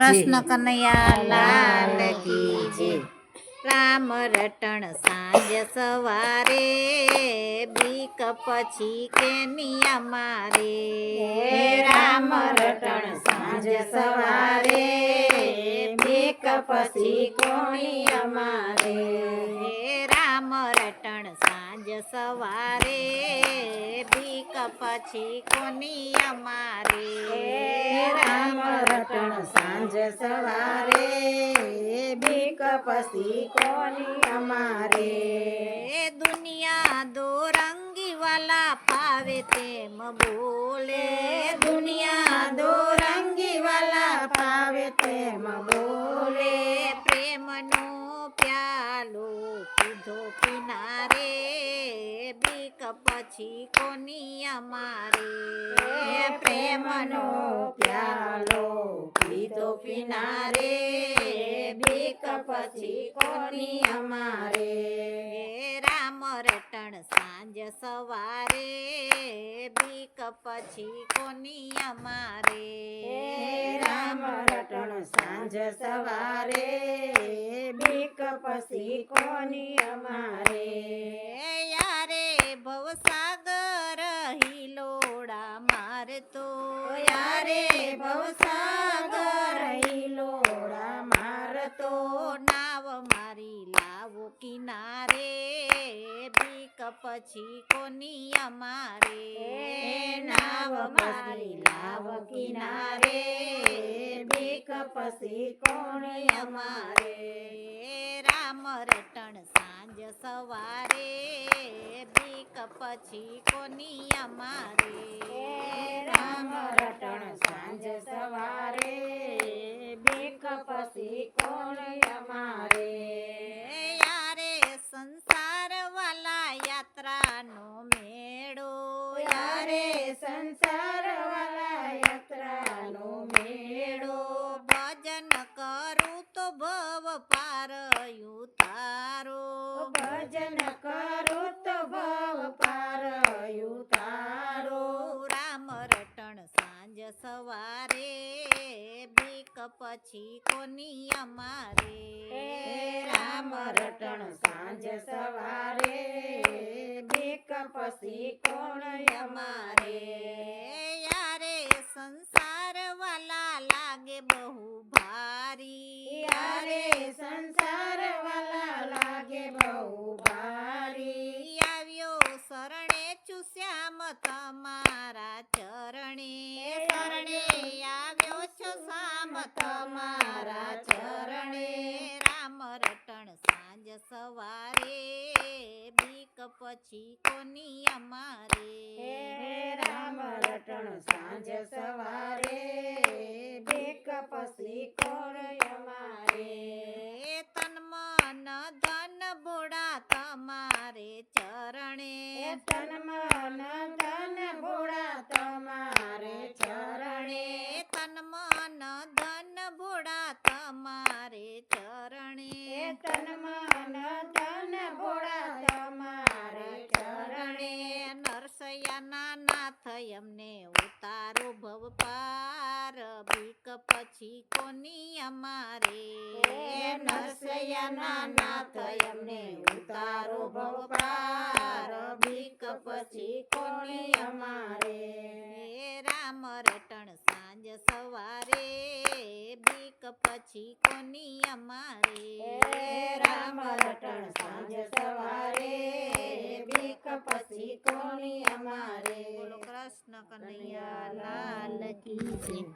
કૃષ્ણ કનૈયા લાલ કી જય રામ રટણ સાંજ સવારે બીક પછી કે મારે રામ રટણ સાંજ સવારે બીક પછી કોણી અમારે રામ રટણ સાંજ સવારે બીક પછી કોની અમારે? રામ રટણ સાંજ સવારે બીક પછી કોની અમારે? દુનિયા દો રંગી વાલા પાવે તેમ બોલે. દુનિયા દો રંગી વાલા પાવે તેમ બોલે. પ્રેમનો પ્યાલો પીધો કિનારે બીક પછી કોની અમારે? પ્રેમનો પ્યાલો કીધો પીનારે બીક પછી કોની અમારે? રામ રટણ સાંજ સવારે બીક પછી કોની અમારે? સાંજ સવારે બીક પછી કોની અમારે? યારે ભવસાગર હિલોડા મારતો. યારે ભવસાગર હિલોડા મારતો. નાવ મારી લાવો કિનારે બીક પછી કોની અમારે? નાવ મારી લાવો કિનારે પછી કોણ અમારે? રામ રટણ સાંજ સવારે બીક પછી કોની અમારે? રામ રટણ સાંજ સવારે બીક પછી કોણ અમારે? યારે સંસાર વાલા યાત્રાનો મેળો યારે સંસાર વાલા યાત્રાનો મેળો ભજન કરું તો ભવ પાર ઉતારો ભજન કરું તો ભવ પાર ઉતારો રામ રટણ સાંજ સવારે બીક પછી કોની અમારે? રામ રટણ સાંજ સવારે બીક પછી કોણ અમારે યારે સંસાર વાલા લાગે બહુ ભારી યારે સંસાર વાલા લાગે બહુ ભારી આવ્યો શરણે ચુશ્યામ તમારા ચરણે શરણે આવ્યો છો સામ તમારા ચરણે રામ રટણ સાંજ સવારે બીક પછી કોની અમારે? હે રામ રટણ સાંજ સવારે બીક પછી કોણ અમારે? તન મન ધન બોડા તમારે ચરણે તન મન ધન ભોળા તમારે ચરણે તન મન ધન બોડા તમારે ચરણે તન મન ધન ભોળા તમારે ચરણે નરસૈયાના નાથ એમને ઉતારો ભવ પાર બીક પછી કોની અમારે? નરસૈયાના નાથ એમને ઉતારો પછી કોની અમારે? રામ રટણ સાંજ સવારે ભીખ પછી કોની અમારે? રામ રટણ સાંજ સવારે ભીખ પછી કોની અમારે? બોલો કૃષ્ણ કનૈયા લાલ કી